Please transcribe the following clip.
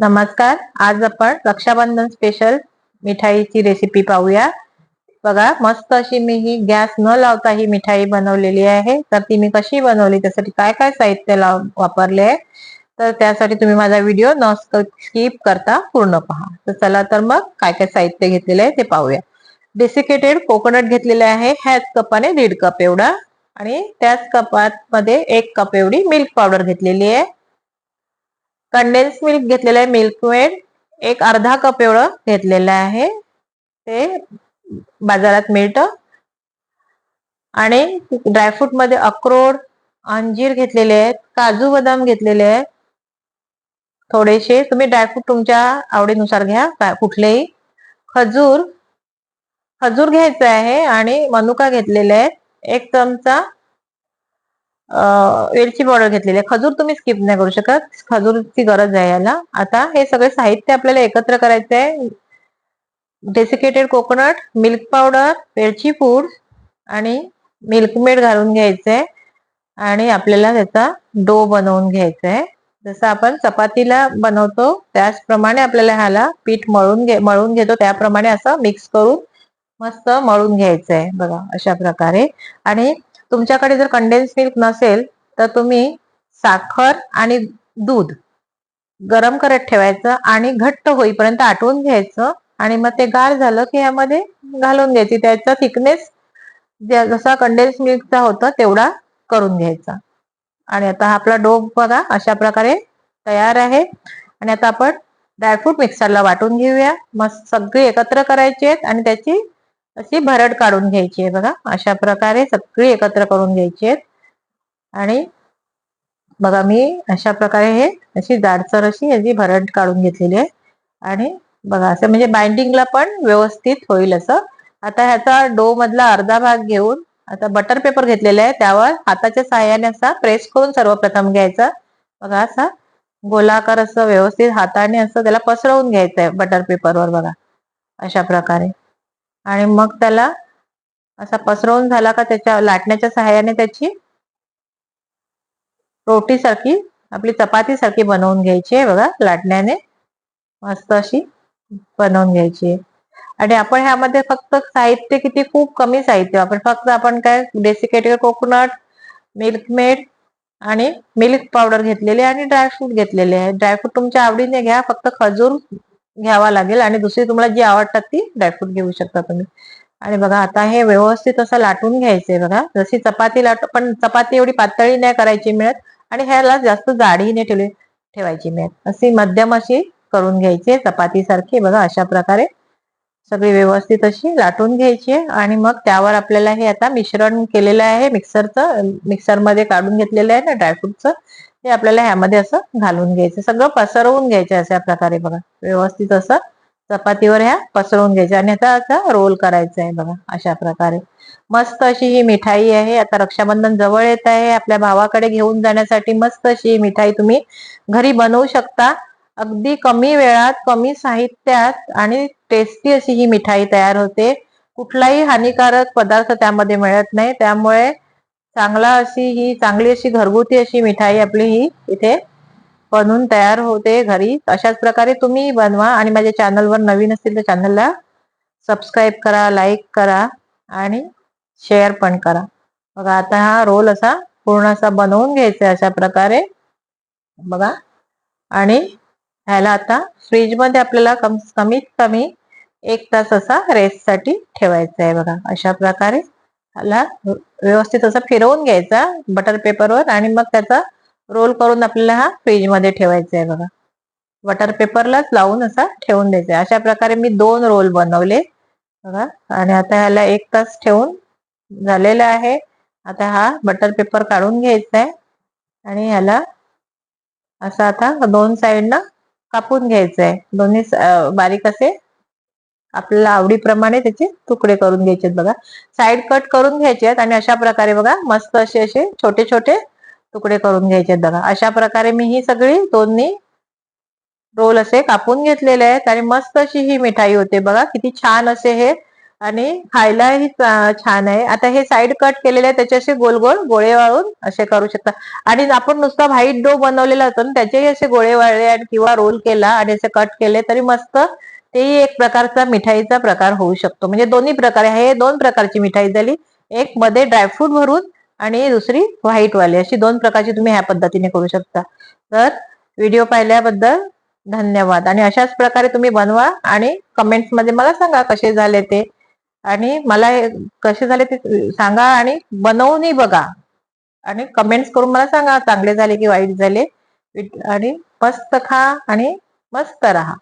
नमस्कार आज आपण रक्षाबंधन स्पेशल मिठाईची रेसिपी पाहूया. बघा मस्त अशी मी ही गॅस न लावता ही मिठाई बनवलेली आहे. तर ती मी कशी बनवली त्यासाठी काय काय साहित्य लाव वापरले आहे तर त्यासाठी तुम्ही माझा व्हिडिओ न स्किप करता पूर्ण पहा. तर चला तर मग काय काय साहित्य घेतलेलं आहे ते पाहूया. डेसिकेटेड कोकोनट घेतलेले आहे ह्याच कपाने दीड कप एवढा. आणि त्याच कपात मध्ये एक कप एवढी मिल्क पावडर घेतलेली आहे. कंडेन्स मिल्क घेतलेलं आहे मिल्कमेड एक अर्धा कप एवढं घेतलेलं आहे. ते बाजारात मिळतं. आणि ड्रायफ्रूटमध्ये अक्रोड अंजीर घेतलेले आहेत काजू बदाम घेतलेले आहेत. थोडेसे तुम्ही ड्रायफ्रूट तुमच्या आवडीनुसार घ्या कुठलेही. खजूर खजूर घ्यायचं आहे आणि मनुका घेतलेले आहेत. एक चमचा वेलची पावडर घेतलेली आहे. खजूर तुम्ही स्किप नाही करू शकत. खजूरची गरज आहे याला. आता हे सगळे साहित्य आपल्याला एकत्र करायचे आहे डेसिकेटेड कोकोनट मिल्क पावडर वेलची पूड आणि मिल्क मेड घालून घ्यायचंय. आणि आपल्याला त्याचा डो बनवून घ्यायचा आहे जसं आपण चपातीला बनवतो त्याचप्रमाणे आपल्याला ह्याला पीठ मळून घे मळून घेतो. त्याप्रमाणे असं मिक्स करून मस्त मळून घ्यायचं आहे बघा अशा प्रकारे. आणि तुमच्याकडे जर कंडेन्स मिल्क नसेल तर तुम्ही साखर आणि दूध गरम करत ठेवायचं आणि घट्ट होईपर्यंत आटवून घ्यायचं. आणि मग ते गार झालं की यामध्ये घालून घ्यायची. त्याचा थिकनेस जसा कंडेन्स मिल्कचा होता तेवढा करून घ्यायचा. आणि आता आपला डो बघा अशा प्रकारे तयार आहे. आणि आता आपण ड्रायफ्रूट मिक्सरला वाटून घेऊया. मग सगळे एकत्र करायचे आहेत आणि त्याची अशी भरड काढून घ्यायची आहे बघा. अशा प्रकारे सगळी एकत्र करून घ्यायची आहेत. आणि बघा मी अशा प्रकारे हे अशी जाडसर अशी याची भरड काढून घेतलेली आहे. आणि बघा असं म्हणजे बाइंडिंगला पण व्यवस्थित होईल असं. आता ह्याचा डो मधला अर्धा भाग घेऊन आता बटर पेपर घेतलेला आहे. त्यावर हाताच्या सहाय्याने असा प्रेस करून सर्वप्रथम घ्यायचा. बघा असा गोलाकार असं व्यवस्थित हाताने असं त्याला पसरवून घ्यायचं आहे बटर पेपरवर बघा. अशा प्रकारे. आणि मग त्याला असा पसरवून झाला का त्याच्या लाटण्याच्या सहाय्याने त्याची रोटी सारखी आपली चपाती सारखी बनवून घ्यायची आहे बघा लाटण्याने. मस्त अशी बनवून घ्यायची आहे. आणि आपण ह्यामध्ये फक्त साहित्य किती खूप कमी साहित्य आपण फक्त आपण काय डेसिकेटेड कोकोनट मिल्क मेड आणि मिल्क पावडर घेतलेले आणि ड्रायफ्रूट घेतलेले आहे. ड्रायफ्रूट तुमच्या आवडीने घ्या फक्त खजूर घ्यावा लागेल आणि दुसरी तुम्हाला जी आवडतात ती ड्रायफ्रूट घेऊ शकता तुम्ही. आणि बघा आता हे व्यवस्थित असं लाटून घ्यायचंय बघा. जशी चपाती लाट पण चपाती एवढी पातळी नाही करायची मिळत आणि ह्याला जास्त जाडी नाही ठेवली ठेवायची मिळत. अशी मध्यम अशी करून घ्यायची चपाती सारखी बघा अशा प्रकारे सगळी व्यवस्थित अशी लाटून घ्यायची आणि मग त्यावर आपल्याला हे आता मिश्रण केलेलं आहे मिक्सरचं मिक्सरमध्ये काढून घेतलेलं आहे ना ड्रायफ्रूटचं ते आपल्याला ह्यामध्ये असं घालून घ्यायचं. सगळं पसरवून घ्यायचं अशा प्रकारे बघा. व्यवस्थित असं चपातीवर ह्या पसरवून घ्यायच्या आणि आता असा रोल करायचा आहे बघा अशा प्रकारे. मस्त अशी ही मिठाई आहे. आता रक्षाबंधन जवळ येत आहे. आपल्या भावाकडे घेऊन जाण्यासाठी मस्त अशी ही मिठाई तुम्ही घरी बनवू शकता. अगदी कमी वेळात कमी साहित्यात आणि टेस्टी अशी ही मिठाई तयार होते. कुठलाही हानिकारक पदार्थ त्यामध्ये मिळत नाही. त्यामुळे चांगला अशी ही चांगली अशी घरगुती अशी मिठाई आपली ही इथे बनवून तयार होते घरी. अशाच प्रकारे तुम्ही बनवा आणि माझ्या चॅनलवर नवीन असतील तर चॅनलला सबस्क्राईब करा लाईक करा आणि शेअर पण करा. बघा आता हा रोल असा पूर्ण असा बनवून घ्यायचा अशा प्रकारे. बघा. आणि ह्याला आता फ्रीजमध्ये आपल्याला कम कमीत कमी एक तास असा रेस्टसाठी ठेवायचा आहे बघा. अशा प्रकारे ह्याला व्यवस्थित असं फिरवून घ्यायचा बटर पेपरवर आणि मग त्याचा रोल करून आपल्याला हा फ्रीजमध्ये ठेवायचा आहे बघा. बटर पेपरलाच लावून असा ठेवून द्यायचा अशा प्रकारे मी दोन रोल बनवले बघा. आणि आता ह्याला एक तास ठेवून झालेला आहे. आता हा बटर पेपर काढून घ्यायचा आहे आणि ह्याला असं आता दोन साईडनं कापून घ्यायचं आहे दोन्ही बारीक असे आपल्याला आवडीप्रमाणे त्याचे तुकडे करून घ्यायचे बघा. साईड कट करून घ्यायचे आहेत आणि अशा प्रकारे बघा मस्त असे असे छोटे छोटे तुकडे करून घ्यायचे बघा. अशा प्रकारे मी ही सगळी दोन्ही रोल असे कापून घेतलेले आहेत आणि मस्त अशी ही मिठाई होते बघा. किती छान असे हे आणि खायलाही छान आहे. आता हे साईड कट केलेले आहे त्याचे असे गोल गोल गोळे वाळून असे करू शकता. आणि आपण नुसता व्हाईट डो बनवलेला होतो त्याचेही असे गोळे वाळले आणि किंवा रोल केला आणि असे कट केले तरी मस्त तेही एक प्रकारचा मिठाईचा प्रकार होऊ शकतो. म्हणजे दोन्ही प्रकारे हे दोन प्रकारची मिठाई झाली. एक मध्ये ड्रायफ्रूट भरून आणि दुसरी व्हाईट वाली. अशी दोन प्रकारची तुम्ही ह्या पद्धतीने करू शकता. तर व्हिडिओ पाहिल्याबद्दल धन्यवाद. आणि अशाच प्रकारे तुम्ही बनवा आणि कमेंट्समध्ये मला सांगा कसे झाले ते. आणि मला हे कसे झाले ते सांगा आणि बनवूनही बघा. आणि कमेंट्स करून मला सांगा चांगले झाले की वाईट झाले. आणि मस्त खा आणि मस्त राहा.